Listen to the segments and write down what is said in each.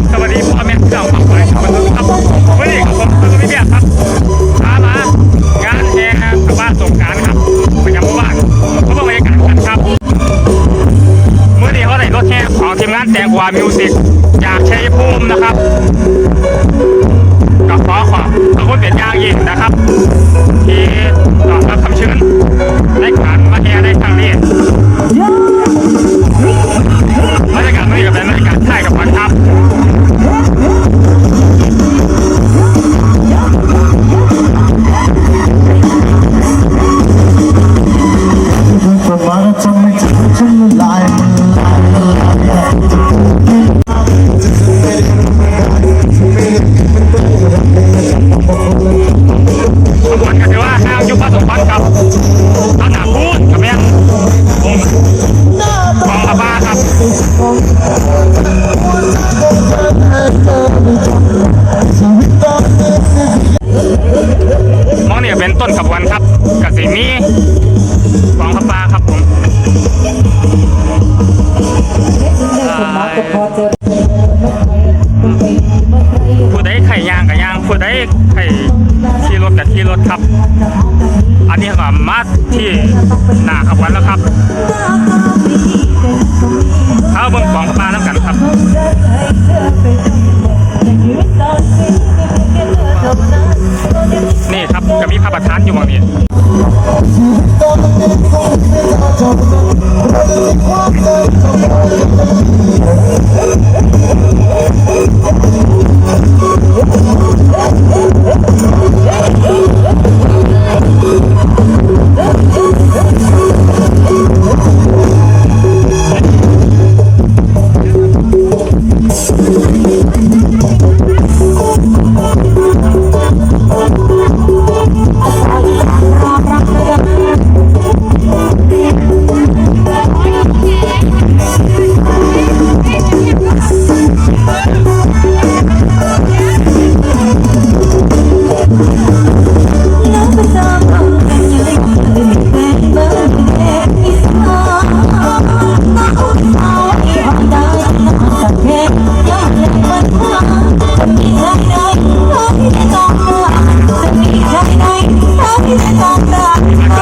บสวัสดีพ่อแม่พี่น้องฝั่งไทยครับวันนี้ครับวันนี้ครับผมคุณวิเดียครับพามางานแห่กับบ้านสงการครับประจำหมู่บ้านเขาบอกบรรยากาศกันครับเมื่อนี้เขาได้รถแห่ของทีมงานแตงกวามิวสิกจากชัยภูมินะครับก็ขอขอบพระคุณเป็นอย่างยิ่งนะครับที่ตอบรับคำเชิญใน ครับก็มีพระประธานอยู่หมองนี้ จ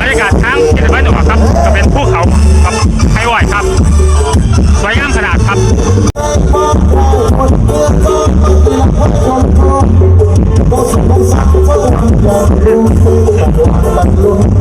บรรยากาศทั้งเจ็ดร้านหน่ครับจะเป็นภูเขาครับไฮไหวครับสวยงามขนาดครับลุง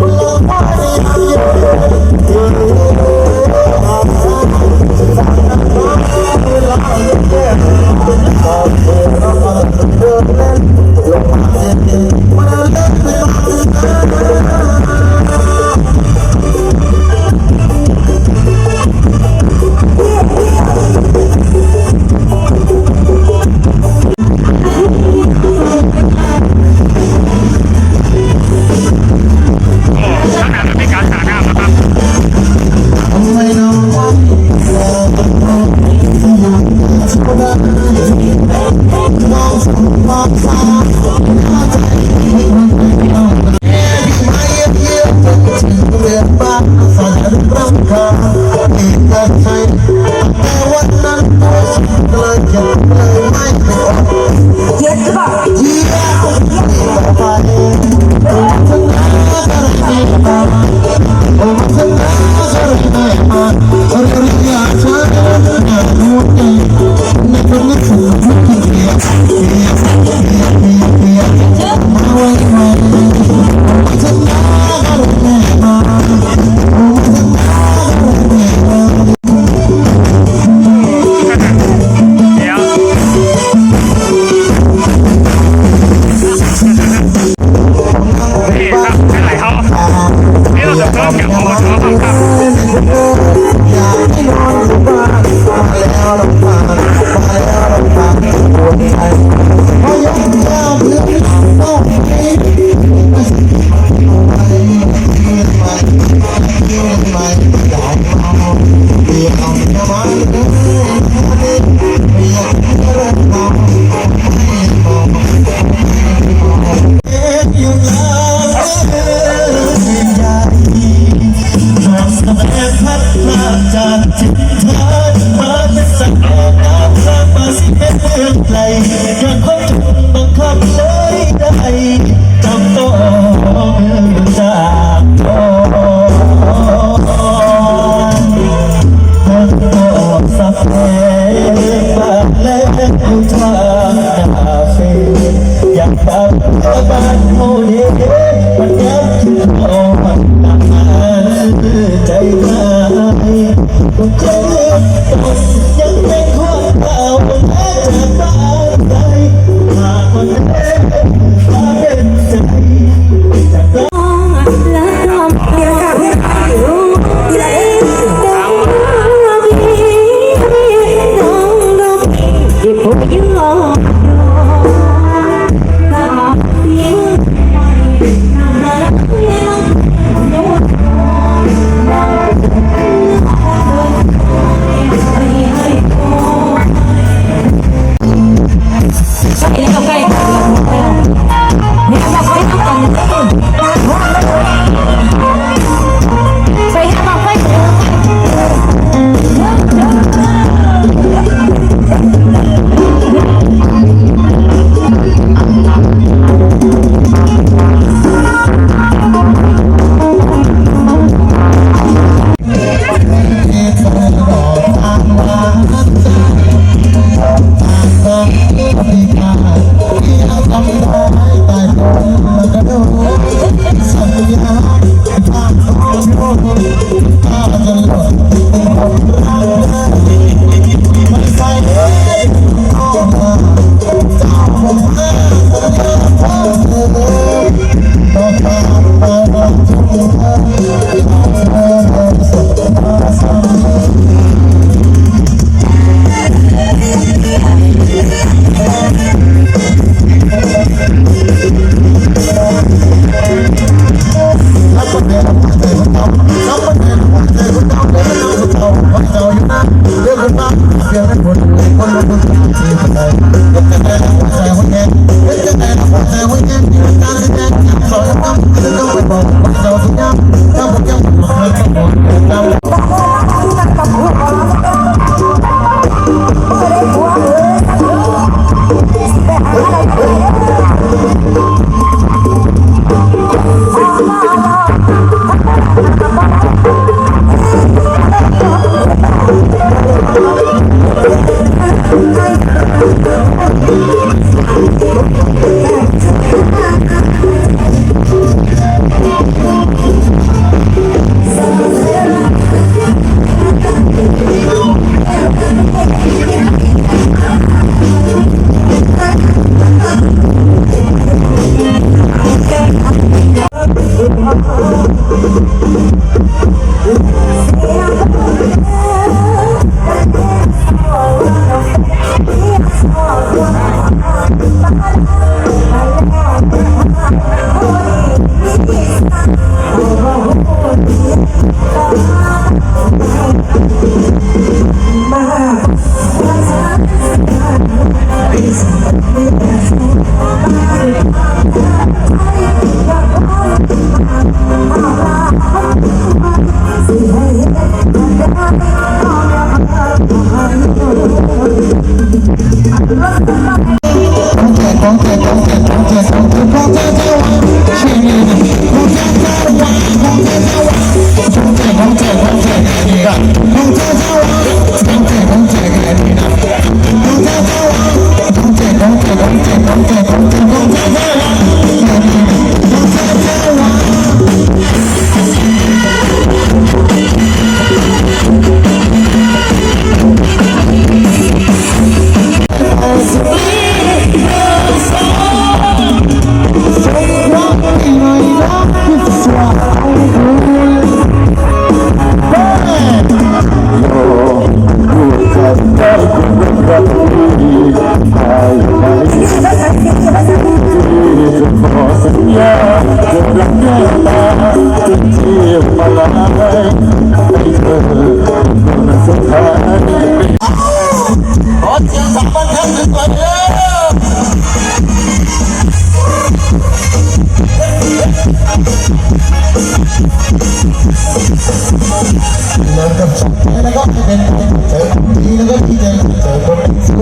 เดินกับสุดแล้วก็เป็นเป็นเสริมดีแล้วก็ที่เดินเสริมก็เป็นเสริ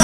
ม